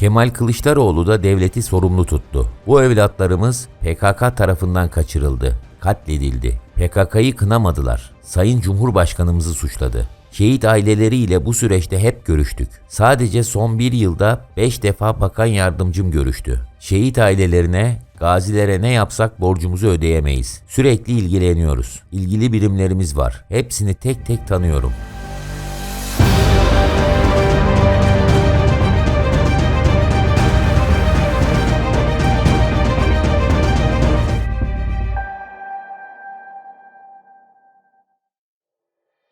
Kemal Kılıçdaroğlu da devleti sorumlu tuttu. Bu evlatlarımız PKK tarafından kaçırıldı, katledildi. PKK'yı kınamadılar. Sayın Cumhurbaşkanımızı suçladı. Şehit aileleriyle bu süreçte hep görüştük. Sadece son bir yılda 5 defa bakan yardımcım görüştü. Şehit ailelerine, gazilere ne yapsak borcumuzu ödeyemeyiz. Sürekli ilgileniyoruz. İlgili birimlerimiz var. Hepsini tek tek tanıyorum.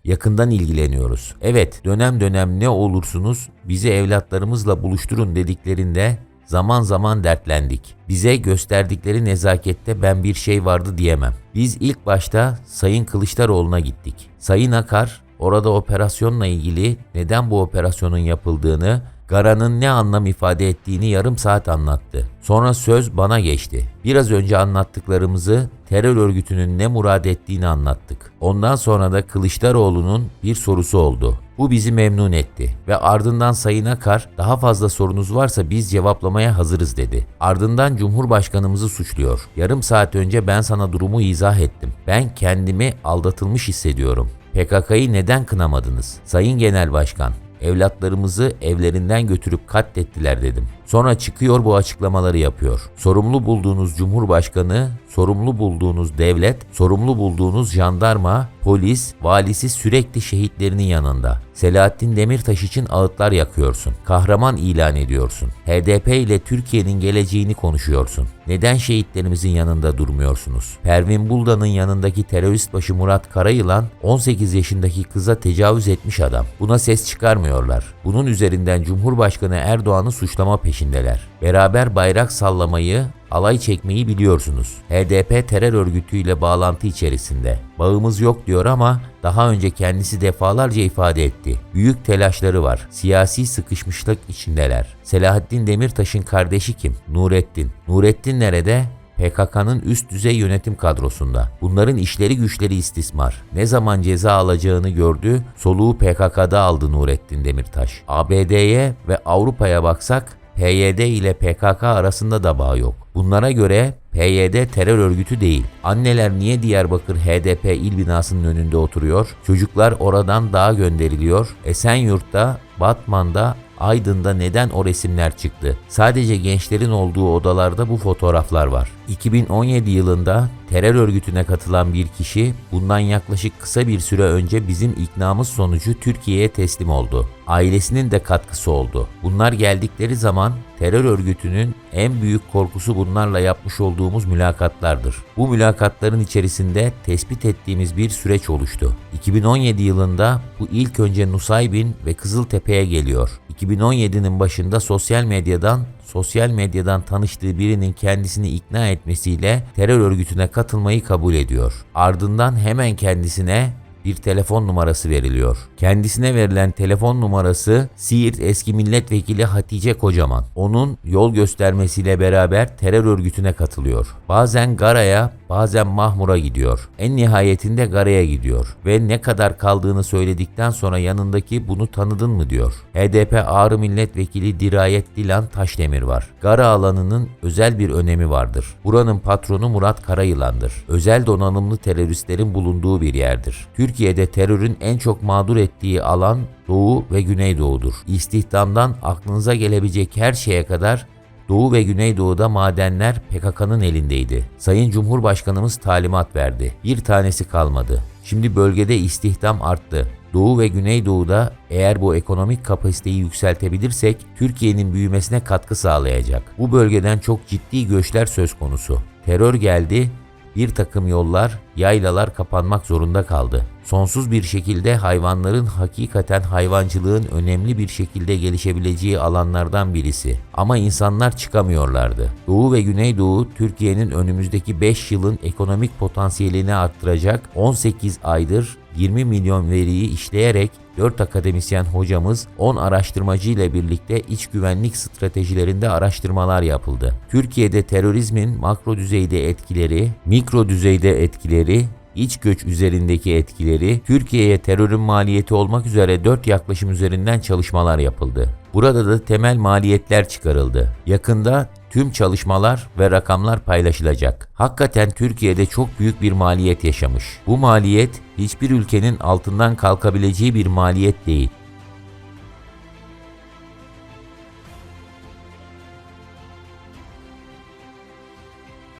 Yakından ilgileniyoruz. Evet, dönem dönem ne olursunuz bizi evlatlarımızla buluşturun dediklerinde zaman zaman dertlendik. Bize gösterdikleri nezakette ben bir şey vardı diyemem. Biz ilk başta Sayın Kılıçdaroğlu'na gittik. Sayın Akar orada operasyonla ilgili neden bu operasyonun yapıldığını Gara'nın ne anlam ifade ettiğini yarım saat anlattı. Sonra söz bana geçti. Biraz önce anlattıklarımızı terör örgütünün ne murad ettiğini anlattık. Ondan sonra da Kılıçdaroğlu'nun bir sorusu oldu. Bu bizi memnun etti ve ardından Sayın Akar daha fazla sorunuz varsa biz cevaplamaya hazırız dedi. Ardından Cumhurbaşkanımızı suçluyor. Yarım saat önce ben sana durumu izah ettim. Ben kendimi aldatılmış hissediyorum. PKK'yı neden kınamadınız? Sayın Genel Başkan, Evlatlarımızı evlerinden götürüp katlettiler dedim. Sonra çıkıyor bu açıklamaları yapıyor. Sorumlu bulduğunuz Cumhurbaşkanı, sorumlu bulduğunuz devlet, sorumlu bulduğunuz jandarma, polis, valisi sürekli şehitlerinin yanında. Selahattin Demirtaş için ağıtlar yakıyorsun. Kahraman ilan ediyorsun. HDP ile Türkiye'nin geleceğini konuşuyorsun. Neden şehitlerimizin yanında durmuyorsunuz? Pervin Buldan'ın yanındaki terörist başı Murat Karayılan 18 yaşındaki kıza tecavüz etmiş adam. Buna ses çıkarmıyorlar. Bunun üzerinden Cumhurbaşkanı Erdoğan'ı suçlama peşindeler. Beraber bayrak sallamayı, alay çekmeyi biliyorsunuz. HDP terör örgütüyle bağlantı içerisinde. Bağımız yok diyor ama daha önce kendisi defalarca ifade etti. Büyük telaşları var. Siyasi sıkışmışlık içindeler. Selahattin Demirtaş'ın kardeşi kim? Nurettin. Nurettin nerede? PKK'nın üst düzey yönetim kadrosunda. Bunların işleri güçleri istismar. Ne zaman ceza alacağını gördü, soluğu PKK'da aldı Nurettin Demirtaş. ABD'ye ve Avrupa'ya baksak PYD ile PKK arasında da bağ yok. Bunlara göre PYD terör örgütü değil. Anneler niye Diyarbakır HDP il binasının önünde oturuyor? Çocuklar oradan dağa gönderiliyor. Esenyurt'ta, Batman'da, Aydın'da neden o resimler çıktı? Sadece gençlerin olduğu odalarda bu fotoğraflar var. 2017 yılında terör örgütüne katılan bir kişi bundan yaklaşık kısa bir süre önce bizim iknamız sonucu Türkiye'ye teslim oldu. Ailesinin de katkısı oldu. Bunlar geldikleri zaman terör örgütünün en büyük korkusu bunlarla yapmış olduğumuz mülakatlardır. Bu mülakatların içerisinde tespit ettiğimiz bir süreç oluştu. 2017 yılında bu ilk önce Nusaybin ve Kızıltepe'ye geliyor. 2017'nin başında sosyal medyadan sosyal medyadan tanıştığı birinin kendisini ikna etmesiyle terör örgütüne katılmayı kabul ediyor. Ardından hemen kendisine bir telefon numarası veriliyor. Kendisine verilen telefon numarası Siirt eski milletvekili Hatice Kocaman. Onun yol göstermesiyle beraber terör örgütüne katılıyor. Bazen Gara'ya, bazen Mahmur'a gidiyor. En nihayetinde Gara'ya gidiyor ve ne kadar kaldığını söyledikten sonra yanındaki bunu tanıdın mı diyor. HDP Ağrı Milletvekili Dirayet Dilan Taşdemir var. Gara alanının özel bir önemi vardır. Buranın patronu Murat Karayılan'dır. Özel donanımlı teröristlerin bulunduğu bir yerdir. Türkiye'de terörün en çok mağdur ettiği alan Doğu ve Güneydoğu'dur. İstihdamdan aklınıza gelebilecek her şeye kadar Doğu ve Güneydoğu'da madenler PKK'nın elindeydi. Sayın Cumhurbaşkanımız talimat verdi. Bir tanesi kalmadı. Şimdi bölgede istihdam arttı. Doğu ve Güneydoğu'da eğer bu ekonomik kapasiteyi yükseltebilirsek Türkiye'nin büyümesine katkı sağlayacak. Bu bölgeden çok ciddi göçler söz konusu. Terör geldi, bir takım yollar, yaylalar kapanmak zorunda kaldı. Sonsuz bir şekilde hayvanların hakikaten hayvancılığın önemli bir şekilde gelişebileceği alanlardan birisi. Ama insanlar çıkamıyorlardı. Doğu ve Güneydoğu Türkiye'nin önümüzdeki 5 yılın ekonomik potansiyelini arttıracak 18 aydır 20 milyon veriyi işleyerek 4 akademisyen hocamız 10 araştırmacı ile birlikte iç güvenlik stratejilerinde araştırmalar yapıldı. Türkiye'de terörizmin makro düzeyde etkileri, mikro düzeyde etkileri, iç göç üzerindeki etkileri, Türkiye'ye terörün maliyeti olmak üzere 4 yaklaşım üzerinden çalışmalar yapıldı. Burada da temel maliyetler çıkarıldı. Yakında tüm çalışmalar ve rakamlar paylaşılacak. Hakikaten Türkiye'de çok büyük bir maliyet yaşamış. Bu maliyet hiçbir ülkenin altından kalkabileceği bir maliyet değil.